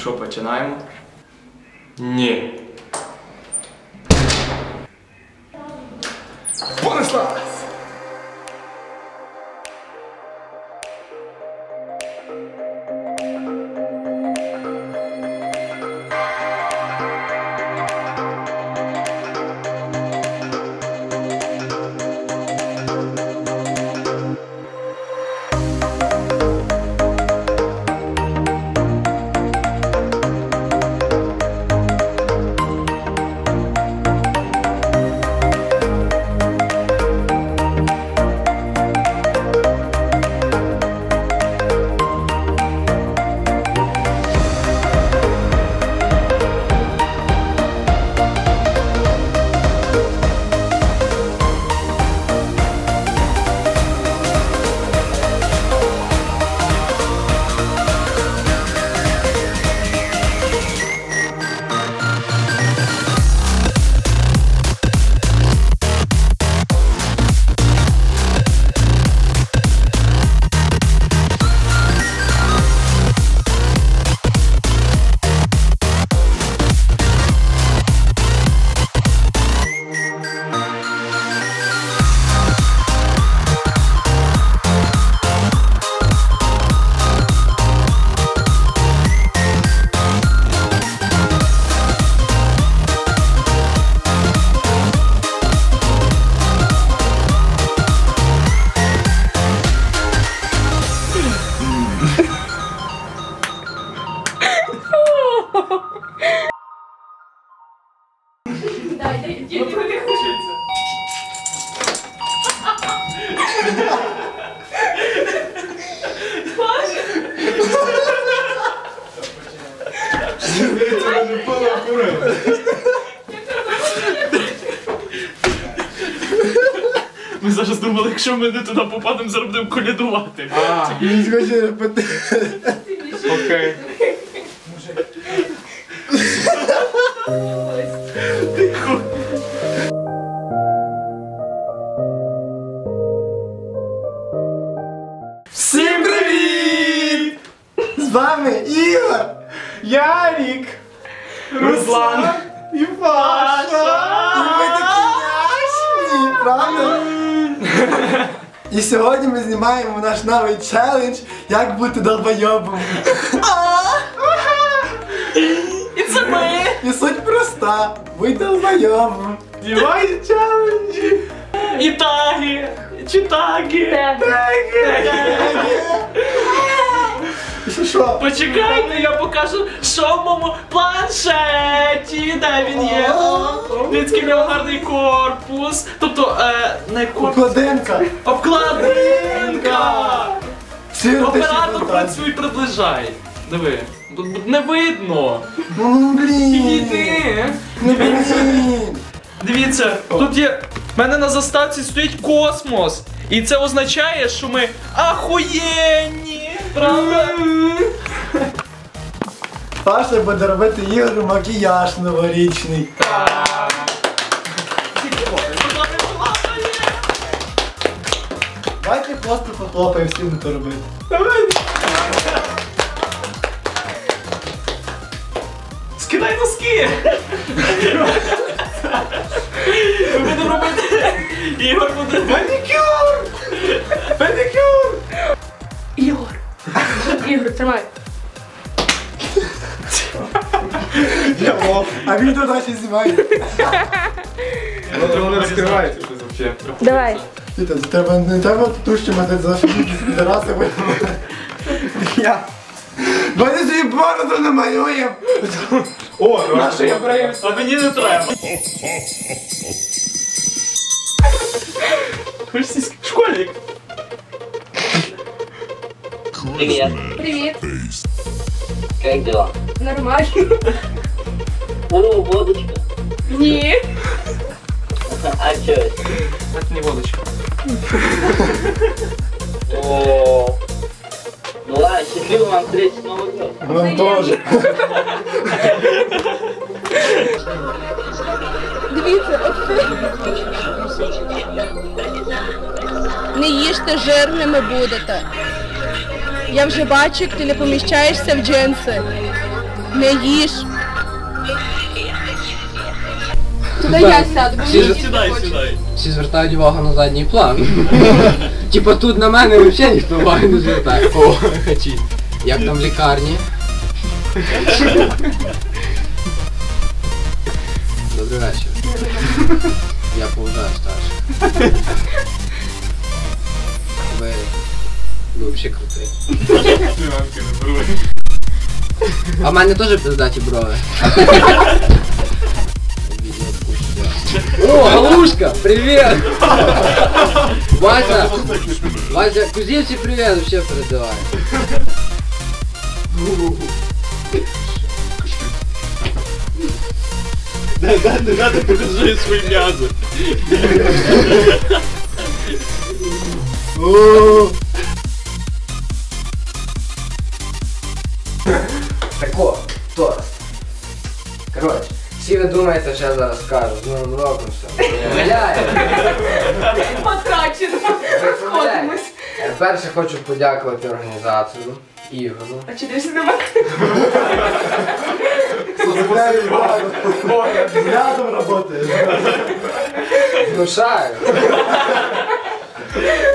Що, починаємо? Ні. Понеслась! Зараз думали, якщо ми не туди попадемо, зараз будемо колядувати. Він хоче репетити. Окей. Наш новий челендж Як бути долбойобом. І це ми. І суть проста. Будь долбойобом. Дівай челенджі. І таги. Чи таги. І що що? Почекайте, я покажу, що в моєму планшеті, де він є. В нього гарний корпус. Тобто, е, не корпус. Кладинка. Обкладинка! Сильно Оператор працюй, приближай. Диви. Тут не видно. Ну блін. Іди. Ну блін. Дивіться, тут є. В мене на заставці стоїть космос. І це означає, що ми ахуєнні! Правда? Паша буде робити Ігору макіяж новорічний. Давайте просто похлопаємо всім то робити. Скидай носки! Ми будемо робити. Ігор буде. Манікюр! Манікюр! Ігор. Тримай. А він тут далі знімає. Воно не розкривається щось взагалі. Давай. Тіта, треба не треба тушчимати за підраси. Я. Вони собі бороду намалюємо. О, наше я А мені не треба. Школьник. Привет, Привіт. как дела? Нормально. О, водочка. Ні. А чё это? Це не водочка. О, ну ладно, счастливого вам встречи с Новым годом. Вам теж. Дивіться, Не їжте жирними будете. Я вже бачу, як ти не поміщаєшся в джинси. Не їж. Туди я сяду, бо Всі мені діти Сідай, хочуть. сідай. Всі звертають увагу на задній план. Типа тут на мене взагалі ніхто уваги не звертає. О, хачі. Як там в лікарні? Добрий вечір. Я поважаю старших. Ви ви взагалі крутий. А в мене теж пиздаті брови. О, Галушка, привет! Вася! Вася, кузинці привет, вообще передавай. Дай, дай, дай, дай, покажи свої м'язи. Так о, тост. Коротше, всі ви думаєте, що я зараз скажу, з новим роком все. Потрачено. Розходимось. Е, Перше хочу подякувати організатору Ігору. А чи десь нема? Рядом работаешь. Знушаю.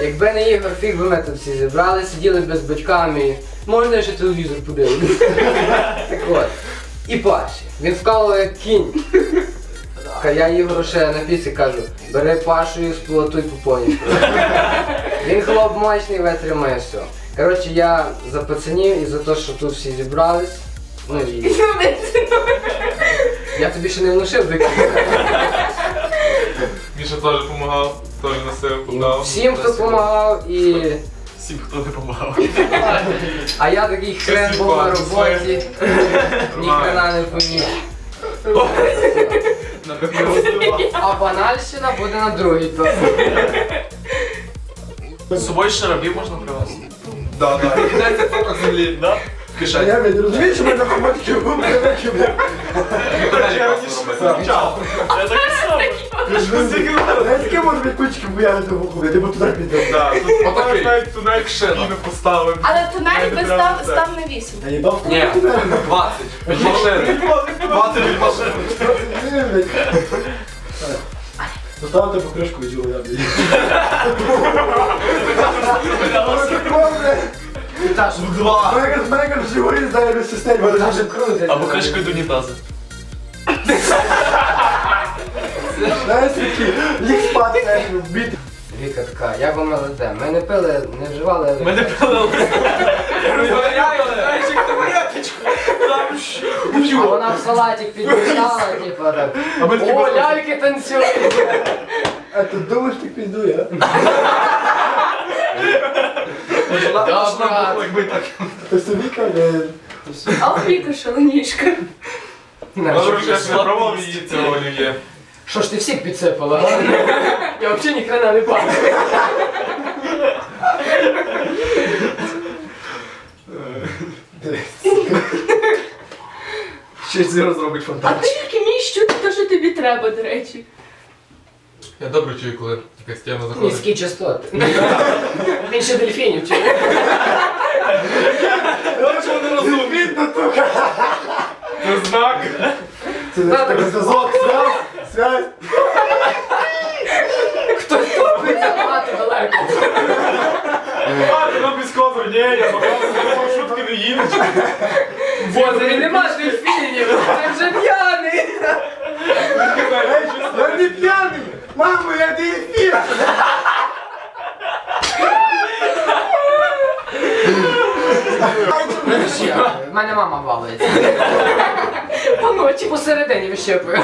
Якби не Ігор, фіг би ми тут всі зібрали, сиділи без батьками. Можна я ще телевізор подивлюсь. Так от. І Паші. Він вкалував як кінь. Я Ігору ще на пісі кажу, бери Пашу і сплатуй по поні. Він хлоп мощний, витримає все. Коротше, я за пацанів і за те, що тут всі зібрались. Ну і я тобі ще не внушив викинути. Міша теж допомагав, теж носив, І подав. Всім, хто допомагав, і. Всім, хто не допомагав. А я такий хрен був на роботі. Ніхрена не поміг. А банальщина буде на другий то. З собою шарабів можна привезти? Да, да. І кидайте фото землі. Да? А я блядь, розумієш, що в вибрали, блядь. Я раніше не замічав. Я так і сам. Я з ким можу від кучки буяти в уху, я тебе туди піду. Да, тут отак навіть тунель і не поставив. Але тунель би став, став на 8. Я їбав Ні, 20. Від машини. 20 від машини. Поставте покришку і чого я, блядь. Два. Мегар, мегар живий, знає на системі. Або кришкою до унітазу. Знаєш, такі, ліг спати, знаєш, вбити. Віка така, як вам ЛСД? Ми не пили, не вживали ЛСД. Ми не пили. А вона в салатик підмішала, типа так. А О, ляльки танцюють. А ти думаєш, ти пізду, я? Добре. Якби так. Ти собі каже, А в Віка шаленішка. Я не пробував її цього олів'є. Що ж ти всіх підсипала? а? Я взагалі ні хрена не бачу. щось зараз зробить А фантазію. ти як вмієш чути те, що тобі треба, до речі. Я добре чую, коли якась тема заходить. Низькі частоти. Він ще дельфінів чує. Видно, тука. Це знак. Це не так зв'язок, связь, связь. Хтось топиться багато далеко. А, ти нам підсказував. Ні, я бачив, шутки не їдеш. Боже, нема дельфінів. Ти вже п'яний. Я не п'яний! Мамо, я дельфін! В мене мама балується. Поночі. Посередині вищепує.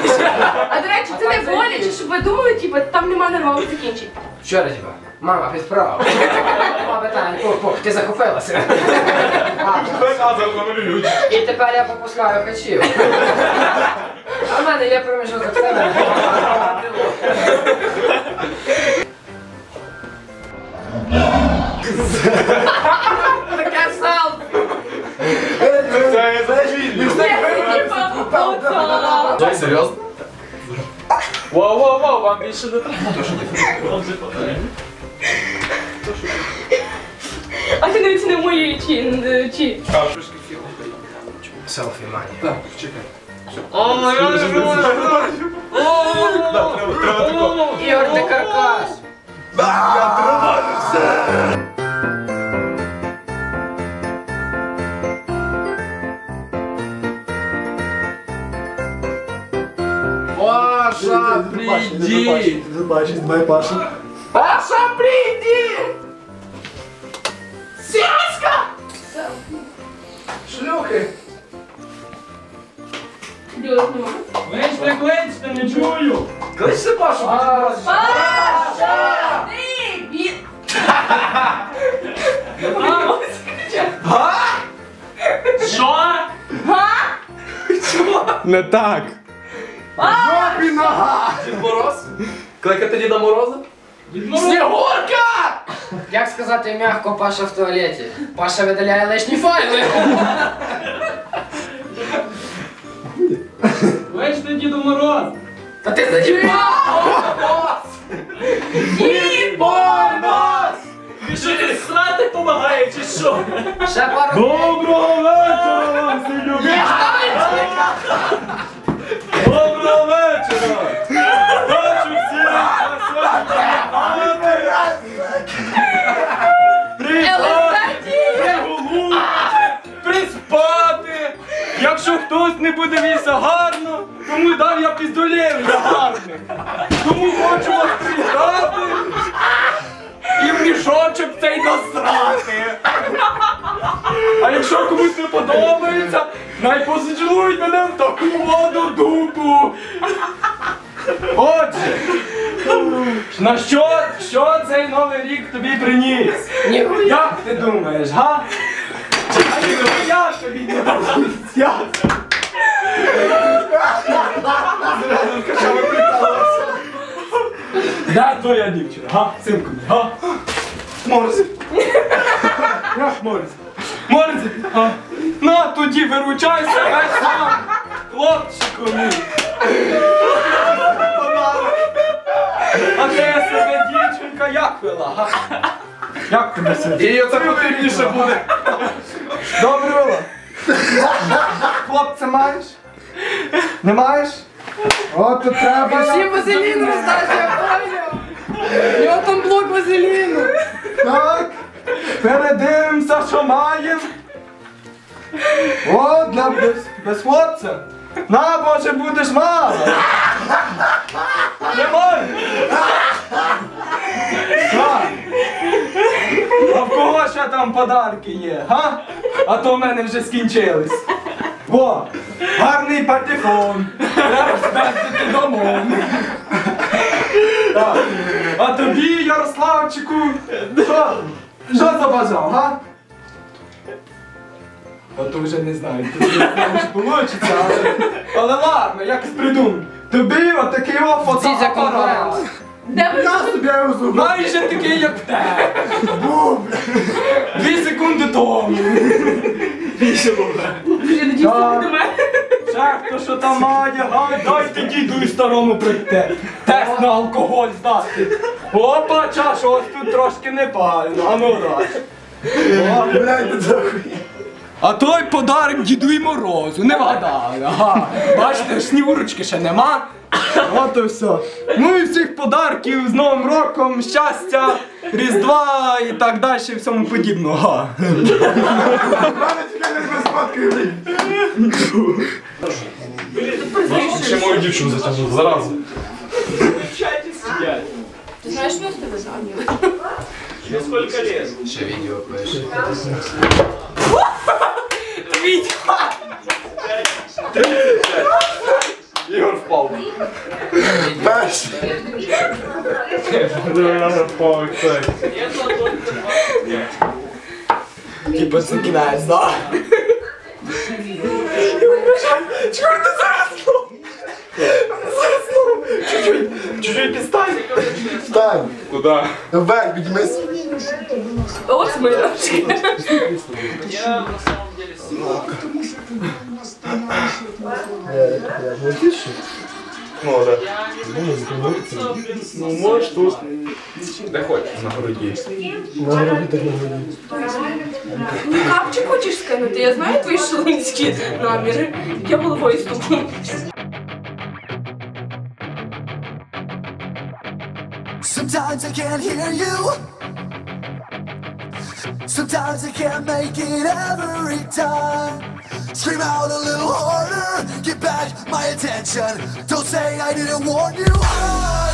А до речі, це не боляче, щоб ви думали, типу, там нема нервових закінчень. Що тебе? Мама, підправ. Мама питання, пух, пух, ти захопилася. І тепер я попускаю хачів. А в мене є проміжок в тебе. Таке селфі. Це за вільню. Ой, серйозно? Вау, вау, вау, вам більше не треба. Вам же хватає. А ти навіть не в моїй чи, чи. Селфі манія. Так, чекай. О, я не. Треба, тако. Ігор, ти каркас! Паша, приди! Забачиш, давай, Паша. Паша, приди! Сяська! Шлюхи! Ділок нема. Кличте, кличте, не чую. Кличте Пашу! Паша! Ти! Бі... Що? Не так. Жопі нога! Дід Мороз? Кликати Діда Мороза? Снігурка! Як сказати м'яко Паша в туалеті? Паша видаляє лишні файли. Кличте Діду Мороз. Та ти заїбав! Дід Мороз! Ти що ти срати помагає, чи що? Ще пару Доброго вечора вам, всі любі! Доброго вечора! Хочу приспати! Якщо хтось не буде віса гарно, тому дам я піздолів за гарних. Тому хочу вас привітати і в мішочок цей насрати. А якщо комусь не подобається, най позичлують мене в таку воду дупу. Отже, на що, що цей новий рік тобі приніс? Як ти думаєш, га? А ніхуя тобі не я. Де твоя дівчина, га? Синку, га? Морзі. Як Морзі? Морзі, га? На, тоді виручайся, весь сам. Хлопчику мій. А ти себе дівчинка як вела? Як тебе сидить? І це потрібніше буде. Добре вела? Хлопця маєш? Не маєш? От тут треба. Всі вазелін роздати, я поняв! У нього там блок вазеліну! Так, передивимося, що маємо. О, для без, хлопця. На, боже, будеш мало. Не. А в кого ще там подарки є, га? А то в мене вже скінчились. О, гарний патефон. Треба спертити домом. Так. А тобі, Ярославчику, що? Що забажав, га? А то вже не знаю, не знаю, получиться, але, але ладно, якось придумай. Тобі отакий о Ці за фотоапарат. Де ви Я собі його зробив. Майже такий, як в тебе. Дві секунди тому. вже не дійсно Так. до мене? Ще хто що там має, га, дайте діду і старому прийти. Тест на алкоголь здати. Опа, чаш, ось тут трошки непально, а ну раз. О, Блядь, ти захуй. А той подарок діду і морозу, не вгадали. Ага. Бачите, снігурочки ще нема. От і все. Ну і всіх подарків з Новим роком, щастя, Різдва і так далі, і всьому подібного. Ще мою дівчину затягнув, заразу. Ти знаєш, що я з тебе знаю? Ще відео пише. Ігор впав. Перший. Типа це кінець, да? Чорт, ти заразнув! Заразнув! Чуть-чуть, чуть-чуть підстань. Встань. Куда? Вверх, піднімись. Ось ми ножки. Я на самом деле сильно. Е, Я ж не тишу. Може. Ну, можеш тут. Де хочеш, на городі. На городі так на городі. Ну капчик хочеш скинути? Я знаю твої шалинські наміри. Я головою стукну. Sometimes I can't hear you. Sometimes I can't make it every time. Scream out a little harder, get back my attention. Don't say I didn't warn you. I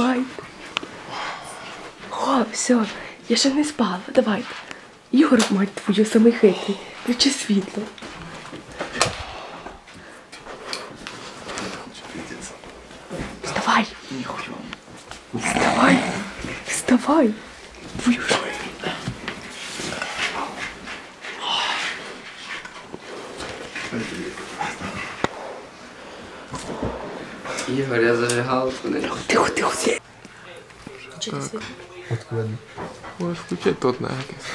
Вставай. О, все, я ще не спала. Давай. Ігор, мать твою, самий хитрий. Включи світло. Вставай. Вставай. Вставай. Твою ж. Ігор, я зажигалку не. Тихо, тихо, тихо. Можеш включити тут на якесь.